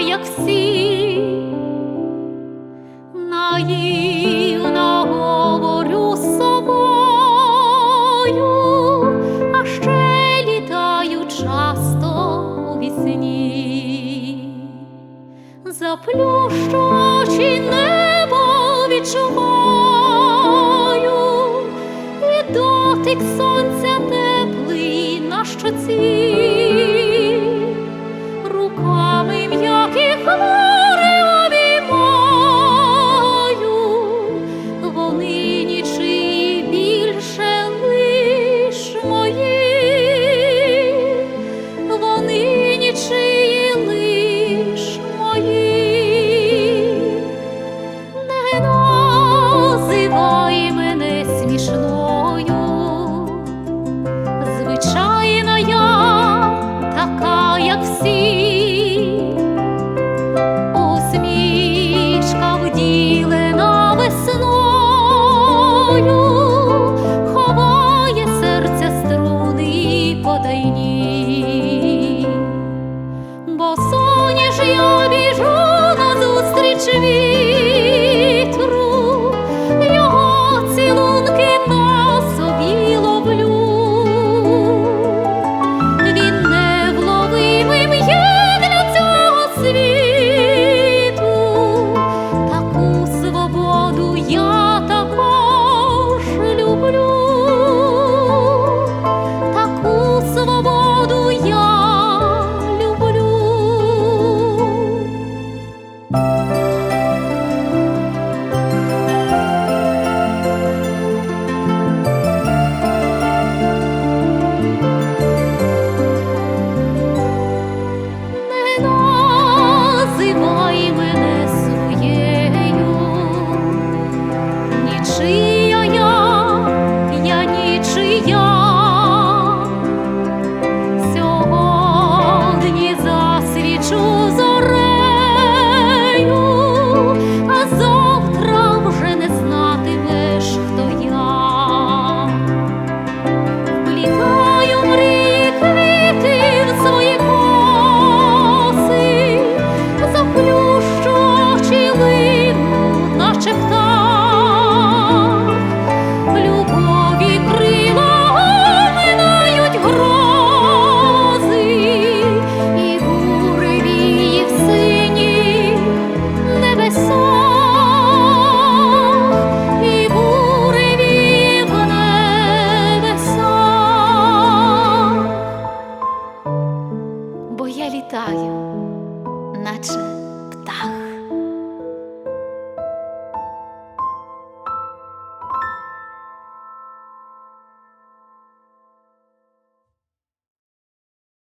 як всі, наївно говорю з собою, а ще літаю часто у вісні, заплющу очі небо відчуваю, і дотик сонця теплий на щоці. Руками бо я літаю, наче птах.